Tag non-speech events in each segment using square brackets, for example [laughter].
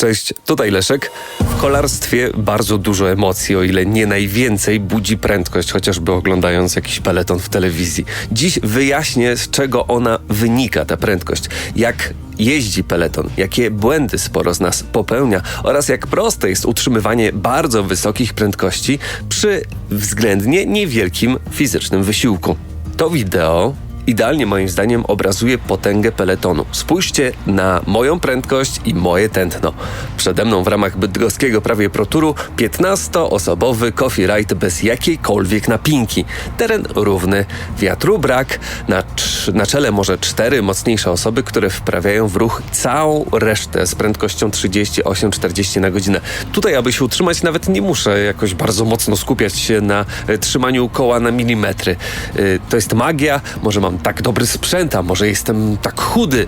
Cześć, tutaj Leszek. W kolarstwie bardzo dużo emocji, o ile nie najwięcej budzi prędkość, chociażby oglądając jakiś peleton w telewizji. Dziś wyjaśnię, z czego ona wynika, ta prędkość. Jak jeździ peleton, jakie błędy sporo z nas popełnia oraz jak proste jest utrzymywanie bardzo wysokich prędkości przy względnie niewielkim fizycznym wysiłku. To wideo idealnie moim zdaniem obrazuje potęgę peletonu. Spójrzcie na moją prędkość i moje tętno. Przede mną w ramach bydgoskiego prawie proturu 15-osobowy coffee ride bez jakiejkolwiek napinki. Teren równy, wiatru brak, na, na czele może cztery mocniejsze osoby, które wprawiają w ruch całą resztę z prędkością 38-40 na godzinę. Tutaj, aby się utrzymać, nawet nie muszę jakoś bardzo mocno skupiać się na e, trzymaniu koła na milimetry. E, To jest magia, może mam tak dobry sprzęt, a może jestem tak chudy.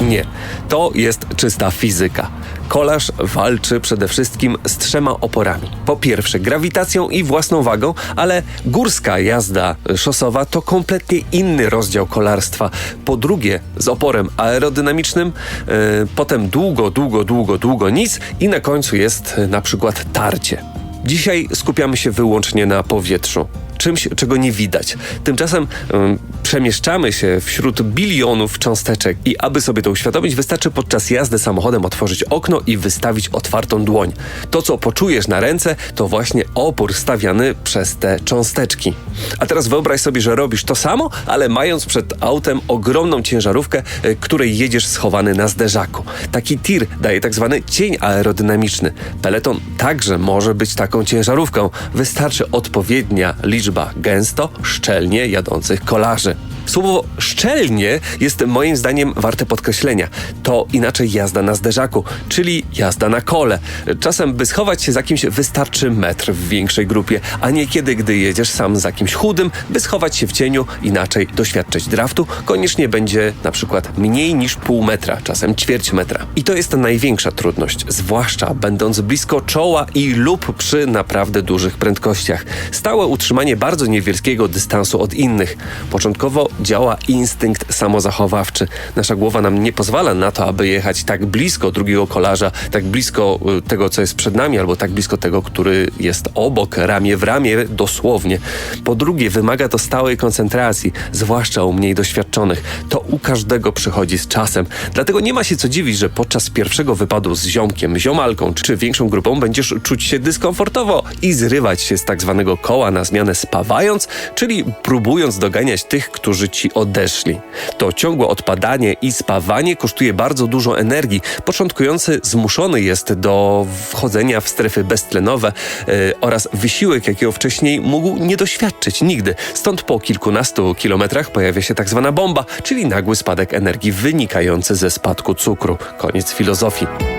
Nie, to jest czysta fizyka. Kolarz walczy przede wszystkim z trzema oporami. Po pierwsze, grawitacją i własną wagą, ale górska jazda szosowa to kompletnie inny rozdział kolarstwa. Po drugie, z oporem aerodynamicznym, yy, potem długo, długo, długo, długo nic i na końcu jest yy, na przykład tarcie. Dzisiaj skupiamy się wyłącznie na powietrzu. Czymś, czego nie widać. Tymczasem ym, przemieszczamy się wśród bilionów cząsteczek i aby sobie to uświadomić, wystarczy podczas jazdy samochodem otworzyć okno i wystawić otwartą dłoń. To, co poczujesz na ręce, to właśnie opór stawiany przez te cząsteczki. A teraz wyobraź sobie, że robisz to samo, ale mając przed autem ogromną ciężarówkę, y, której jedziesz schowany na zderzaku. Taki tir daje tak zwany cień aerodynamiczny. Peleton także może być taką ciężarówką. Wystarczy odpowiednia liczba gęsto, szczelnie jadących kolarzy. Słowo szczelnie jest moim zdaniem warte podkreślenia. To inaczej jazda na zderzaku, czyli jazda na kole. Czasem, by schować się za kimś, wystarczy metr w większej grupie, a niekiedy, gdy jedziesz sam za kimś chudym, by schować się w cieniu, inaczej doświadczyć draftu, koniecznie będzie na przykład mniej niż pół metra, czasem ćwierć metra. I to jest największa trudność, zwłaszcza będąc blisko czoła i lub przy naprawdę dużych prędkościach. Stałe utrzymanie bardzo niewielkiego dystansu od innych. Początkowo działa instynkt samozachowawczy. Nasza głowa nam nie pozwala na to, aby jechać tak blisko drugiego kolarza, tak blisko y, tego, co jest przed nami, albo tak blisko tego, który jest obok, ramię w ramię, dosłownie. Po drugie, wymaga to stałej koncentracji, zwłaszcza u mniej doświadczonych. To u każdego przychodzi z czasem. Dlatego nie ma się co dziwić, że podczas pierwszego wypadu z ziomkiem, ziomalką czy większą grupą będziesz czuć się dyskomfortowo i zrywać się z tak zwanego koła na zmianę spawając, czyli próbując doganiać tych, którzy ci odeszli. To ciągłe odpadanie i spawanie kosztuje bardzo dużo energii. Początkujący zmuszony jest do wchodzenia w strefy beztlenowe yy, oraz wysiłek, jakiego wcześniej mógł nie doświadczyć nigdy. Stąd po kilkunastu kilometrach pojawia się tak zwana bomba, czyli nagły spadek energii wynikający ze spadku cukru. Koniec filozofii.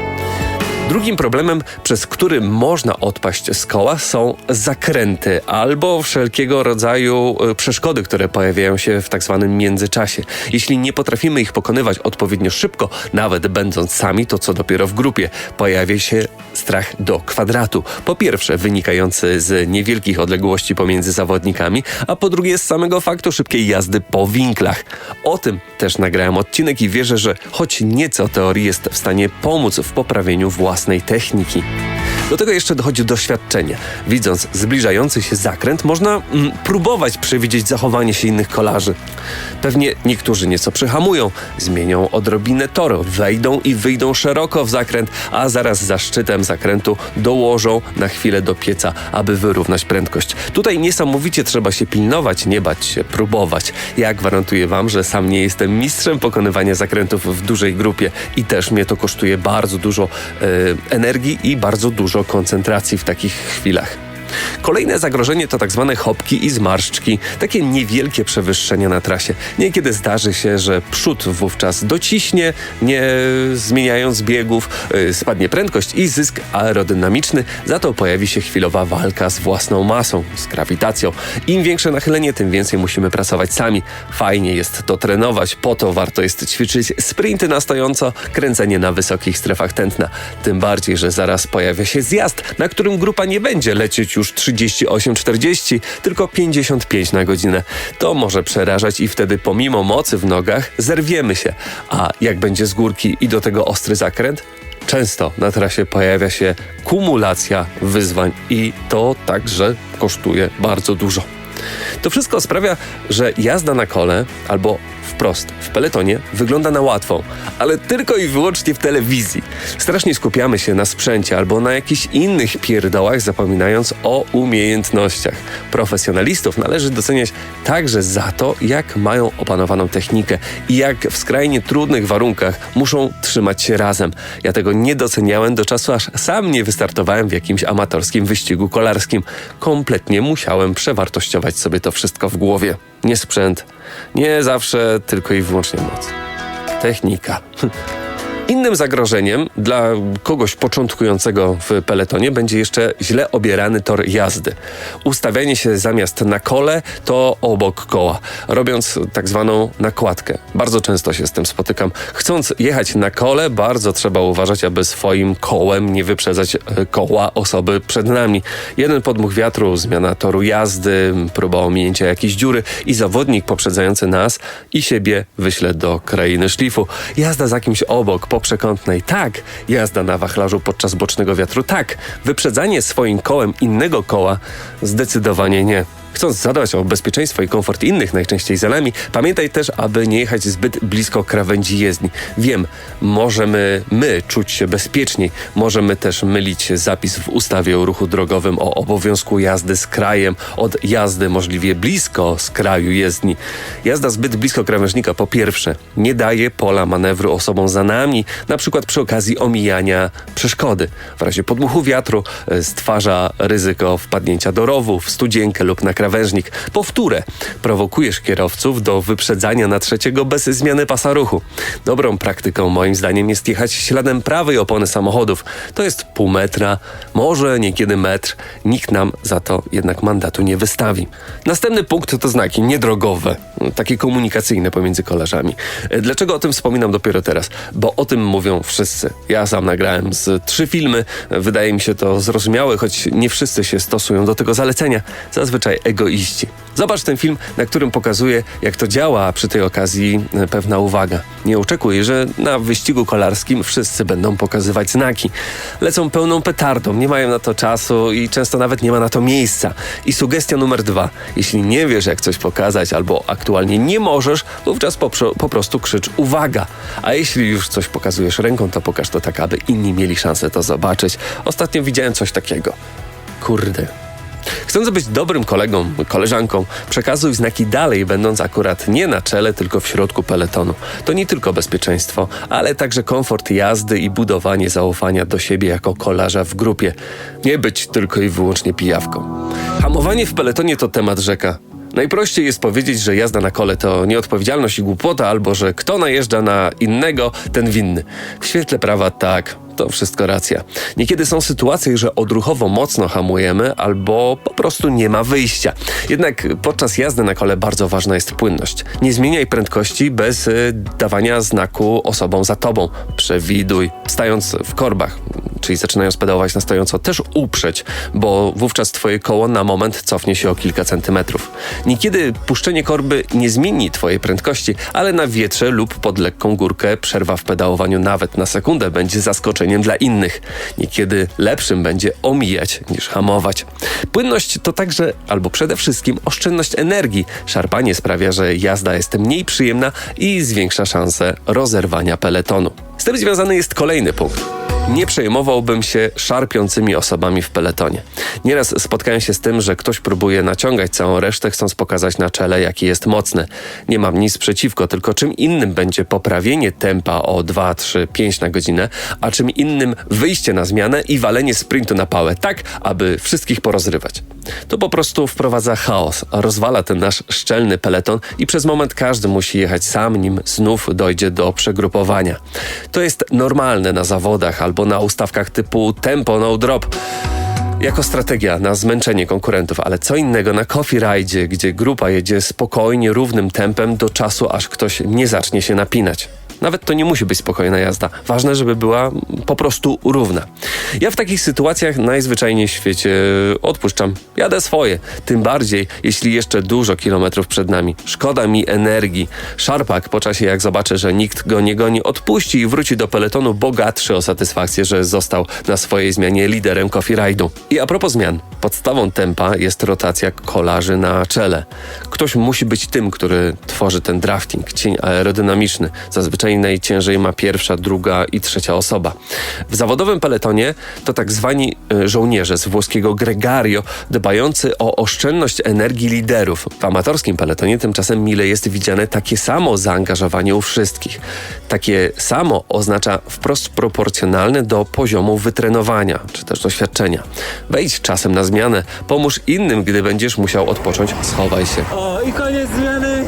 Drugim problemem, przez który można odpaść z koła, są zakręty albo wszelkiego rodzaju y, przeszkody, które pojawiają się w tak zwanym międzyczasie. Jeśli nie potrafimy ich pokonywać odpowiednio szybko, nawet będąc sami, to co dopiero w grupie, pojawia się strach do kwadratu. Po pierwsze, wynikający z niewielkich odległości pomiędzy zawodnikami, a po drugie z samego faktu szybkiej jazdy po winklach. O tym też nagrałem odcinek i wierzę, że choć nieco teorii jest w stanie pomóc w poprawieniu własnej techniki. Do tego jeszcze dochodzi doświadczenie. Widząc zbliżający się zakręt, można mm, próbować przewidzieć zachowanie się innych kolarzy. Pewnie niektórzy nieco przyhamują, zmienią odrobinę toru, wejdą i wyjdą szeroko w zakręt, a zaraz za szczytem zakrętu dołożą na chwilę do pieca, aby wyrównać prędkość. Tutaj niesamowicie trzeba się pilnować, nie bać się, próbować. Ja gwarantuję Wam, że sam nie jestem mistrzem pokonywania zakrętów w dużej grupie i też mnie to kosztuje bardzo dużo e, energii i bardzo dużo koncentracji w takich chwilach. Kolejne zagrożenie to tak zwane hopki i zmarszczki, takie niewielkie przewyższenia na trasie. Niekiedy zdarzy się, że przód wówczas dociśnie, nie zmieniając biegów, yy, spadnie prędkość i zysk aerodynamiczny, za to pojawi się chwilowa walka z własną masą, z grawitacją. Im większe nachylenie, tym więcej musimy pracować sami. Fajnie jest to trenować, po to warto jest ćwiczyć sprinty na stojąco, kręcenie na wysokich strefach tętna. Tym bardziej, że zaraz pojawia się zjazd, na którym grupa nie będzie lecieć już 38-40, tylko 55 na godzinę. To może przerażać i wtedy pomimo mocy w nogach zerwiemy się. A jak będzie z górki i do tego ostry zakręt? Często na trasie pojawia się kumulacja wyzwań i to także kosztuje bardzo dużo. To wszystko sprawia, że jazda na kole albo wprost w peletonie wygląda na łatwą, ale tylko i wyłącznie w telewizji. Strasznie skupiamy się na sprzęcie albo na jakichś innych pierdołach, zapominając o umiejętnościach. Profesjonalistów należy doceniać także za to, jak mają opanowaną technikę i jak w skrajnie trudnych warunkach muszą trzymać się razem. Ja tego nie doceniałem do czasu, aż sam nie wystartowałem w jakimś amatorskim wyścigu kolarskim. Kompletnie musiałem przewartościować sobie to wszystko w głowie. Nie sprzęt, nie zawsze tylko i wyłącznie moc. Technika. [laughs] Innym zagrożeniem dla kogoś początkującego w peletonie będzie jeszcze źle obierany tor jazdy. Ustawianie się zamiast na kole to obok koła, robiąc tak zwaną nakładkę. Bardzo często się z tym spotykam. Chcąc jechać na kole, bardzo trzeba uważać, aby swoim kołem nie wyprzedzać e, koła osoby przed nami. Jeden podmuch wiatru, zmiana toru jazdy, próba ominięcia jakiejś dziury i zawodnik poprzedzający nas i siebie wyśle do krainy szlifu. Jazda za kimś obok, po przekątnej, tak. Jazda na wachlarzu podczas bocznego wiatru, tak. Wyprzedzanie swoim kołem innego koła, zdecydowanie nie. Chcąc zadbać o bezpieczeństwo i komfort innych, najczęściej za nami, pamiętaj też, aby nie jechać zbyt blisko krawędzi jezdni. Wiem, możemy my czuć się bezpieczniej, możemy też mylić zapis w ustawie o ruchu drogowym o obowiązku jazdy z krajem od jazdy możliwie blisko z kraju jezdni. Jazda zbyt blisko krawężnika po pierwsze nie daje pola manewru osobom za nami, na przykład przy okazji omijania przeszkody. W razie podmuchu wiatru e, stwarza ryzyko wpadnięcia do rowu, w studzienkę lub na krawężnik. Powtórę, prowokujesz kierowców do wyprzedzania na trzeciego bez zmiany pasa ruchu. Dobrą praktyką moim zdaniem jest jechać śladem prawej opony samochodów. To jest pół metra, może niekiedy metr. Nikt nam za to jednak mandatu nie wystawi. Następny punkt to znaki niedrogowe, takie komunikacyjne pomiędzy kolarzami. Dlaczego o tym wspominam dopiero teraz? Bo o tym mówią wszyscy. Ja sam nagrałem z trzy filmy. Wydaje mi się to zrozumiałe, choć nie wszyscy się stosują do tego zalecenia. Zazwyczaj egoiści. Zobacz ten film, na którym pokazuje, jak to działa, a przy tej okazji e, pewna uwaga. Nie oczekuj, że na wyścigu kolarskim wszyscy będą pokazywać znaki. Lecą pełną petardą, nie mają na to czasu i często nawet nie ma na to miejsca. I sugestia numer dwa. Jeśli nie wiesz, jak coś pokazać albo aktualnie nie możesz, wówczas po, po prostu krzycz uwaga. A jeśli już coś pokazujesz ręką, to pokaż to tak, aby inni mieli szansę to zobaczyć. Ostatnio widziałem coś takiego. Kurde, Chcąc być dobrym kolegą, koleżanką, przekazuj znaki dalej, będąc akurat nie na czele, tylko w środku peletonu. To nie tylko bezpieczeństwo, ale także komfort jazdy i budowanie zaufania do siebie jako kolarza w grupie. Nie być tylko i wyłącznie pijawką. Hamowanie w peletonie to temat rzeka. Najprościej jest powiedzieć, że jazda na kole to nieodpowiedzialność i głupota, albo że kto najeżdża na innego, ten winny. W świetle prawa tak, to wszystko racja. Niekiedy są sytuacje, że odruchowo mocno hamujemy albo po prostu nie ma wyjścia. Jednak podczas jazdy na kole bardzo ważna jest płynność. Nie zmieniaj prędkości bez y, dawania znaku osobom za tobą. Przewiduj. Stając w korbach, czyli zaczynając pedałować na stojąco, też uprzeć, bo wówczas twoje koło na moment cofnie się o kilka centymetrów. Niekiedy puszczenie korby nie zmieni twojej prędkości, ale na wietrze lub pod lekką górkę przerwa w pedałowaniu nawet na sekundę będzie zaskoczeniem dla innych. Niekiedy lepszym będzie omijać niż hamować. Płynność to także, albo przede wszystkim, oszczędność energii. Szarpanie sprawia, że jazda jest mniej przyjemna i zwiększa szanse rozerwania peletonu. Tym związany jest kolejny punkt nie przejmowałbym się szarpiącymi osobami w peletonie. Nieraz spotkałem się z tym, że ktoś próbuje naciągać całą resztę, chcąc pokazać na czele, jaki jest mocny. Nie mam nic przeciwko, tylko czym innym będzie poprawienie tempa o 2, 3, 5 na godzinę, a czym innym wyjście na zmianę i walenie sprintu na pałę, tak aby wszystkich porozrywać. To po prostu wprowadza chaos, rozwala ten nasz szczelny peleton i przez moment każdy musi jechać sam, nim znów dojdzie do przegrupowania. To jest normalne na zawodach albo na ustawkach typu tempo no drop jako strategia na zmęczenie konkurentów, ale co innego na coffee ride, gdzie grupa jedzie spokojnie, równym tempem do czasu, aż ktoś nie zacznie się napinać. Nawet to nie musi być spokojna jazda. Ważne, żeby była po prostu równa. Ja w takich sytuacjach najzwyczajniej w świecie odpuszczam. Jadę swoje. Tym bardziej, jeśli jeszcze dużo kilometrów przed nami. Szkoda mi energii. Szarpak po czasie, jak zobaczy, że nikt go nie goni, odpuści i wróci do peletonu bogatszy o satysfakcję, że został na swojej zmianie liderem coffee ride'u. I a propos zmian. Podstawą tempa jest rotacja kolarzy na czele. Ktoś musi być tym, który tworzy ten drafting, cień aerodynamiczny. Zazwyczaj najciężej ma pierwsza, druga i trzecia osoba. W zawodowym peletonie to tak zwani e, żołnierze z włoskiego gregario, dbający o oszczędność energii liderów. W amatorskim peletonie tymczasem mile jest widziane takie samo zaangażowanie u wszystkich. Takie samo oznacza wprost proporcjonalne do poziomu wytrenowania czy też doświadczenia. Wejdź czasem na zmianę, pomóż innym, gdy będziesz musiał odpocząć, schowaj się. O, i koniec zmiany.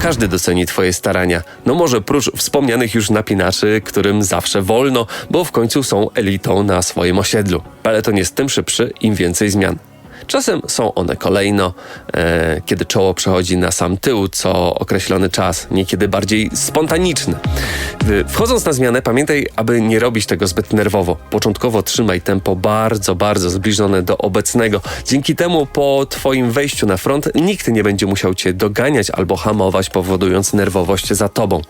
Każdy doceni Twoje starania. No może prócz wspomnianych już napinaczy, którym zawsze wolno, bo w końcu są elitą na swoim osiedlu. Peleton jest tym szybszy, im więcej zmian. Czasem są one kolejno, e, kiedy czoło przechodzi na sam tył, co określony czas, niekiedy bardziej spontaniczny. Wchodząc na zmianę, pamiętaj, aby nie robić tego zbyt nerwowo. Początkowo trzymaj tempo bardzo, bardzo zbliżone do obecnego. Dzięki temu po Twoim wejściu na front nikt nie będzie musiał Cię doganiać albo hamować, powodując nerwowość za Tobą.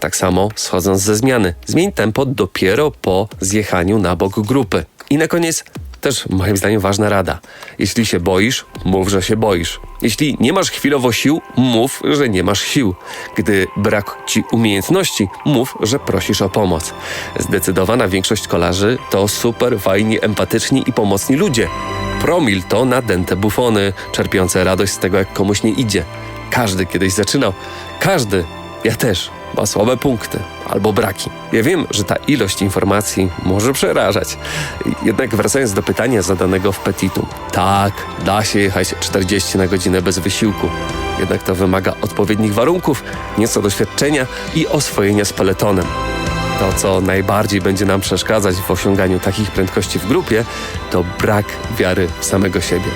Tak samo schodząc ze zmiany. Zmień tempo dopiero po zjechaniu na bok grupy. I na koniec też moim zdaniem ważna rada. Jeśli się boisz, mów, że się boisz. Jeśli nie masz chwilowo sił, mów, że nie masz sił. Gdy brak ci umiejętności, mów, że prosisz o pomoc. Zdecydowana większość kolarzy to super fajni, empatyczni i pomocni ludzie. Promil to nadęte bufony, czerpiące radość z tego, jak komuś nie idzie. Każdy kiedyś zaczynał. Każdy, ja też, ma słabe punkty albo braki. Ja wiem, że ta ilość informacji może przerażać. Jednak wracając do pytania zadanego w Petitum. Tak, da się jechać 40 na godzinę bez wysiłku. Jednak to wymaga odpowiednich warunków, nieco doświadczenia i oswojenia z peletonem. To, co najbardziej będzie nam przeszkadzać w osiąganiu takich prędkości w grupie, to brak wiary w samego siebie.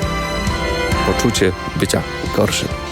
Poczucie bycia gorszym.